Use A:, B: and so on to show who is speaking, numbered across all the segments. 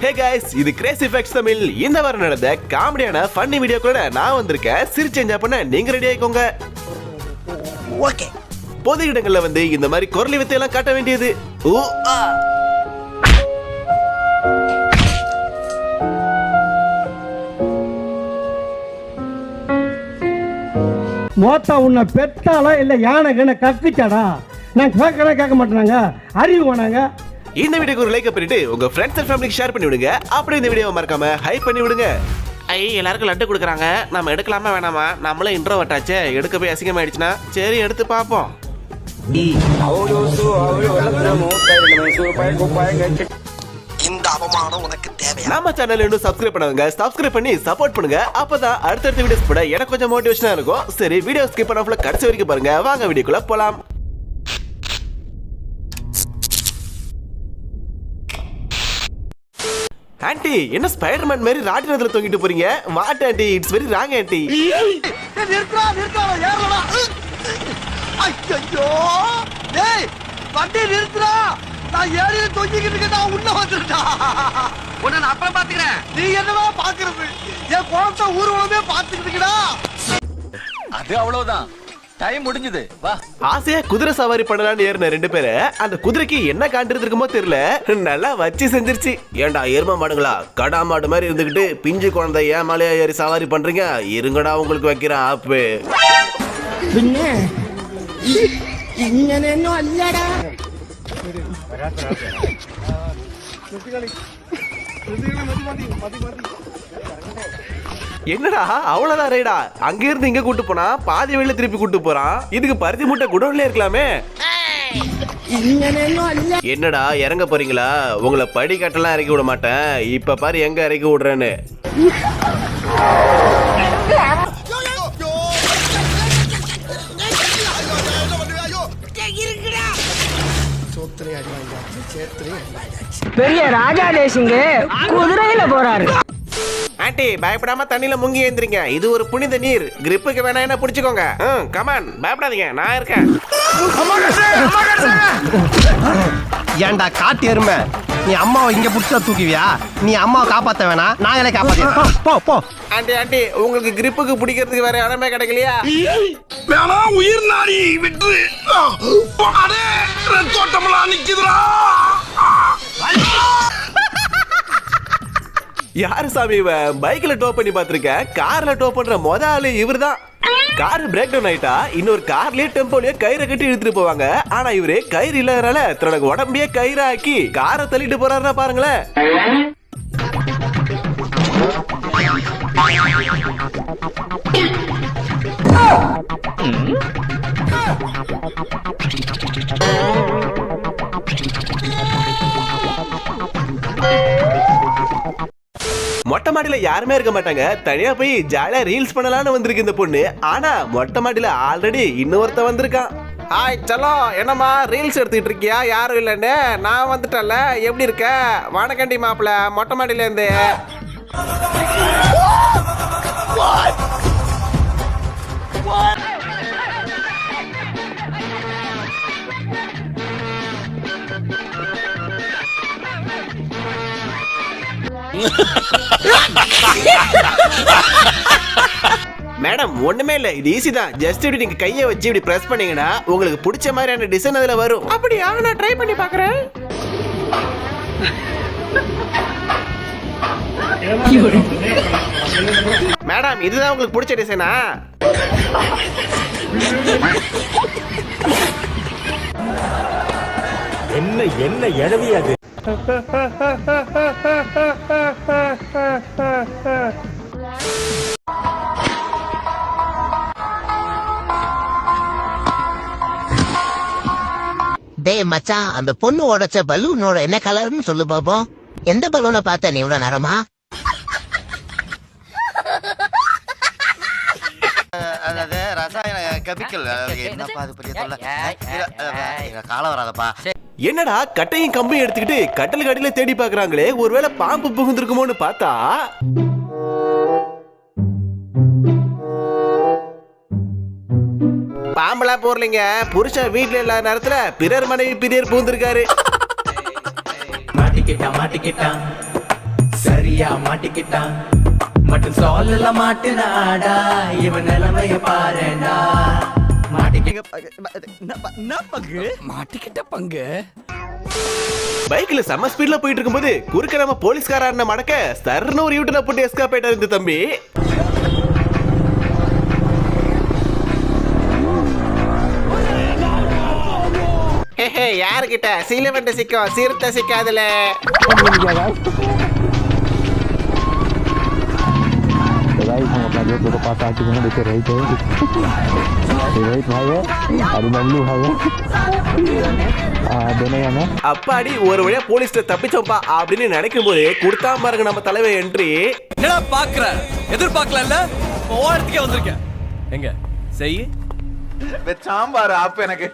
A: ஹே guys இது Grace effects Tamil. இந்த வாரம் நடந்த காமெடியான ஃபன்னி வீடியோ கூட நான் வந்திருக்கேன் சிரிச்சு என்ஜாய் பண்ண நீங்க ரெடி ஆயிக்கோங்க.
B: ஓகே
A: பொது இடங்கள்ல வந்து இந்த மாதிரி குரலி வித்தை எல்லாம் காட்ட வேண்டியது. ஊ ஆ.
C: மோத்தா உன்னை பெத்தாளா இல்ல யானை கண்ண கக்குச்சாடா நான் கேட்கறேன் கேட்க மாட்டேனாங்க. அறிவு வேணாங்க.
A: இந்த வீடியோக்கு ஒரு லைக் பண்ணிட்டு உங்க ஃப்ரெண்ட்ஸ் அண்ட் ஃபேமிலிக்கு ஷேர் பண்ணி விடுங்க அப்படியே இந்த வீடியோவை மறக்காம ஹைப் பண்ணி விடுங்க
D: ஐ எல்லாருக்கும் லட்டு கொடுக்குறாங்க. நம்ம எடுக்கலாமா வேணாமா? நம்மளும் இன்ட்ரோ வட்டாச்சே எடுக்க போய் அசிங்கமாயிடுச்சுன்னா சரி எடுத்து பார்ப்போம்.
B: இந்த அவமானம் உனக்கு தேவையா?
A: நம்ம சேனல் இன்னும் சப்ஸ்கிரைப் பண்ணாங்க சப்ஸ்கிரைப் பண்ணி சப்போர்ட் பண்ணுங்க. அப்பதான் அடுத்தடுத்த வீடியோஸ் கூட எனக்கு கொஞ்சம் மோட்டிவேஷனா இருக்கும். சரி வீடியோ ஸ்கிப் பண்ணாம கடைசி வரைக்கும் பாருங்க. வாங்க வீடியோக்குள்ள போலாம். ஆண்டி என்ன ஸ்பைடர்மேன் மாதிரி ராட்டினத்துல தொங்கிட்டு போறீங்க? What aunty it's very wrong aunty.
B: நிறுத்தா நிறுத்தா ஏறலடா. ஐயோ டேய் வண்டி நிறுத்துடா. நான் ஏறில தொங்கிக்கிட்டு இருக்கேன் நான் உள்ள வந்துட்டா உன்னை நான் அப்புறம் பாத்துக்கிறேன் நீ என்னடா பாக்குறது என் குழந்தை ஊர்வலமே பாத்துக்கிட்டு இருக்கடா.
E: அது அவ்வளவுதான். டைம் முடிஞ்சது வா
A: ஆசையா குதிரை சவாரி பண்ணலாம்னு ஏறின ரெண்டு பேரு அந்த குதிரைக்கு என்ன காண்டிருந்து இருக்குமோ தெரியல நல்லா வச்சு செஞ்சிருச்சு ஏன்டா எரும மாடுங்களா கடா மாடு மாதிரி இருந்துகிட்டு பிஞ்சு குழந்தை ஏன் மலையா ஏறி சவாரி பண்றீங்க இருங்கடா உங்களுக்கு வைக்கிறேன் ஆப்பு
C: പിന്നെ ഇങ്ങനെയൊന്നും അല്ലടാ
A: என்னடா அவ்வளவுதான் ரைடா அங்க இருந்து இங்க கூட்டு போனா பாதி வழியில திருப்பி கூட்டு போறான். இதுக்கு பருத்தி மூட்டை குடோன்ல இருக்கலாமே. என்னடா இறங்க போறீங்களா? உங்களை படிக்கட்டெல்லாம் இறக்கி விட மாட்டேன். இப்ப பாரு எங்க இறக்கி விடுறேன்னு.
F: பெரிய ராஜா தேசிங்க குதிரையில போறாரு.
D: ஆண்டி பயப்படாம தண்ணியில முங்கி எழுந்திரிங்க இது ஒரு புனித நீர். கிரிப்புக்கு வேணா என்ன பிடிச்சுக்கோங்க. கமான் பயப்படாதீங்க நான் இருக்கேன்.
G: ஏன்டா காட்டு எருமை? நீ அம்மாவை இங்க புடிச்சா தூக்குவியா? நீ அம்மாவை காப்பாத்த வேணாம் நாங்களே காப்பாத்த போ போ.
D: ஆண்டி ஆண்டி உங்களுக்கு கிரிப்புக்கு பிடிக்கிறதுக்கு வேற இடமே கிடைக்கலையா?
E: வேணா உயிர் நாடி விட்டு. அடே தோட்டமெல்லாம் நிக்குதுடா.
A: யாரு சாமி இவன் பைக்ல டோ பண்ணி பாத்திருக்கேன் கார்ல டோ பண்ற மொத ஆளு இவர் தான் கார் பிரேக் டவுன் ஆயிட்டா இன்னொரு கார்லயே டெம்போலயே கயிறை கட்டி இழுத்துட்டு போவாங்க. ஆனா இவரு கயிறு இல்லாதனால தன்னோட உடம்பையே கயிறாக்கி காரை தள்ளிட்டு போறாருன்னா பாருங்களேன். மொட்டை மாடியில யாருமே இருக்க மாட்டாங்க. தனியா போய் ஜாலியா ரீல்ஸ் பண்ணலாம்னு வந்திருக்கு இந்த பொண்ணு. ஆனா மொட்டை மாடியில ஆல்ரெடி இன்னொருத்த வந்திருக்கான்.
D: ஹாய் சலோ என்னம்மா ரீல்ஸ் எடுத்துக்கிட்டு இருக்கியா? யாரும் இல்லைன்னு. நான் வந்துட்டேன்ல. எப்படி இருக்க? வணக்கண்டி மாப்பிள்ள மொட்டை மாடியில இருந்து
A: மேடம் ஒண்ணுமே இல்ல. இது ஈஸி தான். ஜஸ்ட் இப்படி நீங்க கையை வச்சு இப்படி பிரஸ் பண்ணீங்கன்னா உங்களுக்கு பிடிச்ச மாதிரியான டிசைன் அதுல வரும்.
D: அப்படியா? நான் ட்ரை பண்ணி பார்க்கறேன். மேடம் இதுதான் உங்களுக்கு பிடிச்ச டிசைனா
C: என்ன என்ன எழவி அது?
H: டேய் மச்சான் அந்த பொண்ணு உடைச்ச பலூனோட என்ன கலர்னு சொல்லு பாப்போம். எந்த பலூனை பார்த்த நீ இவ்வளவு நேரமா?
G: அதாவது ரசாயன கெமிக்கல் என்னப்பா அது பெரிய தொல்லை? காலம் வராதப்பா.
A: என்னடா கட்டையும் கம்பையும் எடுத்துக்கிட்டு கட்டல் கடையில தேடி பாக்குறாங்களே ஒருவேளை பாம்பு புகுந்திருக்குமோன்னு பார்த்தா?
D: பாம்பெல்லாம் போறலைங்க புருஷன் வீட்டுல இல்லாத நேரத்துல பிறர் மனைவி பிரியர் பூந்திருக்காரு
I: மாட்டிக்கிட்டான் மாட்டிக்கிட்டான். சரியா மாட்டிக்கிட்டான். மட்டும் சொல்லல மாட்டினாடா. இவன் நிலைமைய பாருடா. மாட்டிக்கிட்ட பங்கு?
A: பைக்ல செம்ம ஸ்பீட்ல போயிட்டு இருக்கும்போது குறுக்க நம்ம போலீஸ்காரன் மடக்க சர்னு ஒரு யூட்டனை போட்டு எஸ்கேப் ஆயிட்டாரு இந்த தம்பி.
D: யாருக்கிட்ட? சீலவண்ட சிக்கும் சிறுத்தை சிக்காதுல.
A: அப்பாடி ஒரு வழியா போலீஸ்ட தப்பிச்சோப்பா அப்படின்னு நினைக்கும் போது கொடுத்தா பாருங்க நம்ம தலைவர் என்ட்ரி
I: என்னடா பாக்குற? எதிர்பார்க்கல ஓரத்துக்கே வந்திருக்கேன். எங்க? செய்.
E: சாம்பார் ஆப்பு எனக்கு.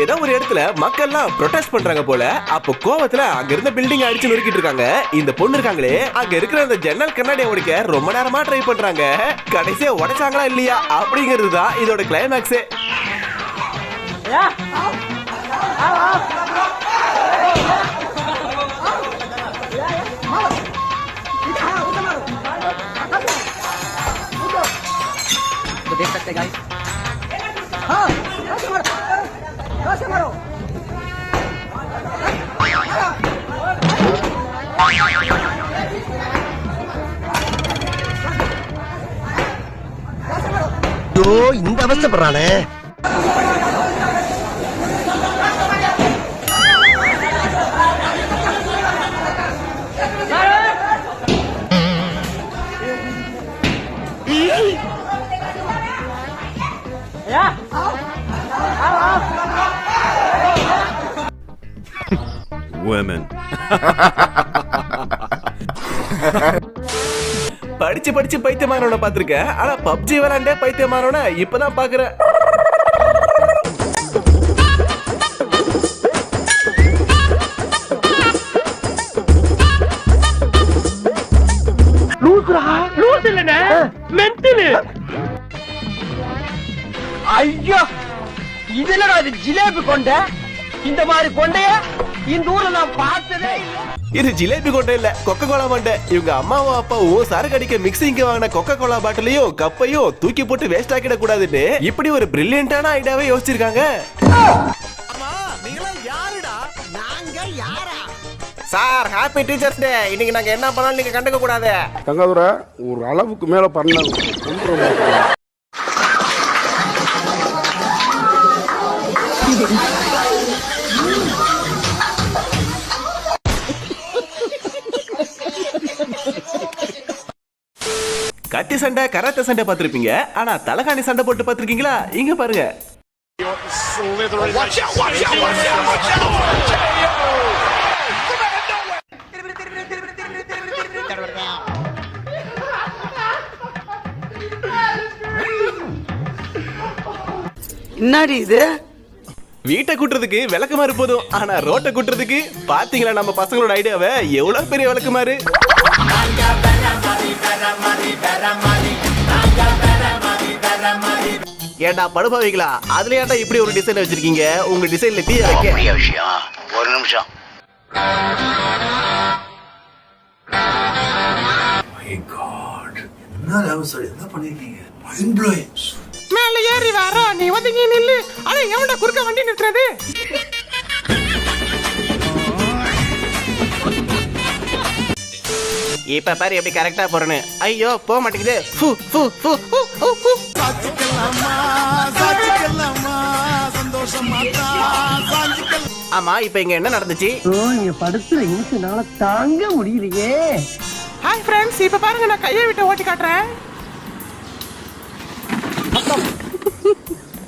A: ஏதோ ஒரு இடத்துல மக்கள்லாம் ப்ரொடெஸ்ட் பண்றாங்க போல அப்ப கோவத்துல அங்க இருந்த பில்டிங் அடிச்சு நொறுக்கிட்டு இருக்காங்க. இந்த பொண்ணு இருக்காங்களே அங்க இருக்கிற அந்த ஜன்னல் கண்ணாடியை உடைக்க ரொம்ப நேரமா ட்ரை பண்றாங்க. கடைசியா உடைச்சாங்களா இல்லையா அப்படிங்கிறது தான் இதோட கிளைமேக்ஸே
G: ஐயோ இந்த அவஸ்தைப்படுறானே
A: படிச்சு படிச்சு பைத்தியமானவன பாத்திருக்கேன் ஆனா பப்ஜி விளாண்டே பைத்தியமானவன இப்பதான் பாக்குறேன்
G: ஐயோ! இதுல இது ஜிலேபி கொண்ட? இந்த மாதிரி கொண்டைய? இந்த ஊர்ல நான் பார்த்ததே இல்ல.
A: இது ஜிலேபி கொண்டை இல்ல கொக்கோ கோலா மண்டை. இவங்க அம்மாவும் அப்பாவும் சரக்கு அடிக்க மிக்சிங்க்கு வாங்கின கொக்கோ கோலா பாட்டிலையும் கப்பையும் தூக்கி போட்டு வேஸ்ட் ஆக்கிட கூடாதுன்னு இப்படி ஒரு பிரில்லியண்டான ஐடியாவே யோசிச்சிருக்காங்க.
D: சார் ஹாப்பி டீச்சர்ஸ் டே இன்னைக்கு நாங்க என்ன பண்ணாலும் நீங்க கண்டுக்க கூடாது
E: தங்காதுரை ஒரு அளவுக்கு மேல பண்ண
A: கத்தி சண்டை கராத்தே சண்டை பார்த்திருப்பீங்க. ஆனா தலகாணி சண்டை போட்டு பார்த்திருக்கீங்களா? இங்க பாருங்க.
B: என்னடி இது?
A: வீட்டை கூட்டுறதுக்கு விளக்குமாறு போதும். ஆனா ரோட்டை கூட்டுறதுக்கு பாத்தீங்களா நம்ம பசங்களோட ஐடியாவை? எவ்வளவு பெரிய விளக்குமாறு ஏண்டா படுபாவிங்களா அதுல ஏன்டா இப்படி ஒரு டிசைன் வச்சிருக்கீங்க? உங்க டிசைன்ல தீய வைக்க.
E: விஷயம். ஒரு நிமிஷம்.
D: மேல ஏறி வர நீ ஒதுங்கி நில்லு. அட எவன்டா குறுக்க வண்டி நிறுத்துறது? இப்ப பாரு எப்படி கரெக்டா போறேன்னு. ஐயோ போக மாட்டேங்குது. ஃபு, ஃபு, ஃபு, ஃபு, ஃபு, ஃபு. ஆமா இப்ப இங்க என்ன நடந்துச்சு?
C: ஓ நீங்க படுத்துற இனிஷனால தாங்க முடியலையே.
D: ஹாய் ஃப்ரெண்ட்ஸ் இப்ப பாருங்க நான் கையை விட்டு ஓட்டி காட்டுறேன்.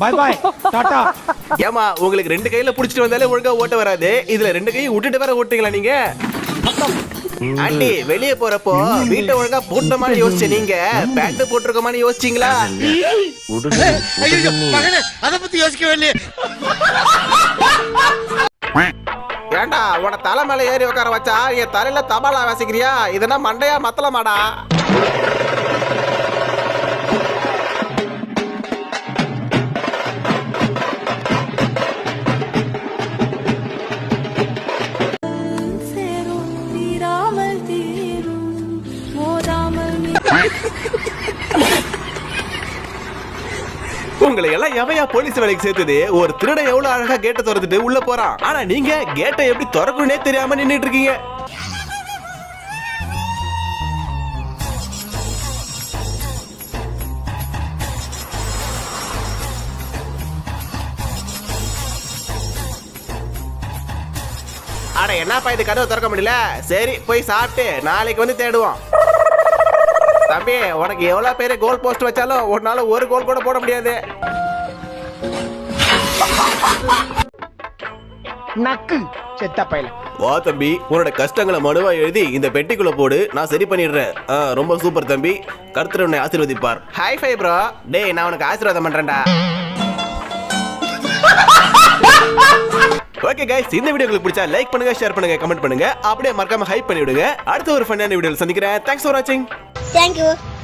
C: பாய் பாய் டாடா
A: ஏமா உங்களுக்கு ரெண்டு கையில புடிச்சிட்டு வந்தாலே ஒழுங்கா ஓட்ட வராது. இதுல ரெண்டு கையும் விட்டுட்டு வேற ஓட்டுங்களா நீங்க? ஆண்டி வெளிய போறப்போ வீட்டை ஒழுங்கா போட்ட மாதிரி யோசிச்ச நீங்க. பேண்ட் போட்டிருக்க மாதிரி யோசிச்சீங்களா?
G: அத பத்தி யோசிக்கவே இல்லையே
D: ஏண்டா உன தலை மேல ஏறி உட்கார வச்சா என் தலையில தபாலா வாசிக்கிறியா? இதெல்லாம் மண்டையா மத்தலமாடா
A: உங்களை எல்லாம் எவையா போலீஸ் வேலைக்கு சேர்த்தது? ஒரு திருட எவ்வளவு அழகா கேட்டை திறந்துட்டு உள்ள போறான். ஆனா நீங்க கேட்டை எப்படி திறக்கணும்னே தெரியாம நின்றுட்டு இருக்கீங்க
D: ஆனா என்னப்பா இது கதவை திறக்க முடியல? சரி போய் சாப்பிட்டு நாளைக்கு வந்து தேடுவோம். தம்பி உனக்கு எவ்வளவு பேரு கோல் போஸ்ட் வச்சாலும் ஒரு நாள் ஒரு கோல் கூட போட முடியாது.
G: நக்கு. செத்த பையல
A: வா தம்பி உன்னோட கஷ்டங்களை மனுவா எழுதி இந்த பெட்டிக்குள்ள போடு நான் சரி பண்ணிடுறேன். ஆ, ரொம்ப சூப்பர் தம்பி. கருத்தர் உன்னை ஆசீர்வதிப்பார்.
D: ஹை ஃபை ப்ரோ டேய் நான் உனக்கு ஆசீர்வாதம் பண்றேன்டா.
A: ஓகே கைஸ் இந்த வீடியோ உங்களுக்கு பிடிச்சா லைக் பண்ணுங்க ஷேர் பண்ணுங்க கமெண்ட் பண்ணுங்க. அப்படியே மறக்காம ஹைப் பண்ணி விடுங்க அடுத்த ஒரு ஃபன்னான வீடியோல சந்திக்கிறேன். தேங்க்ஸ் ஃபார் வாட்சிங்
J: Thank you.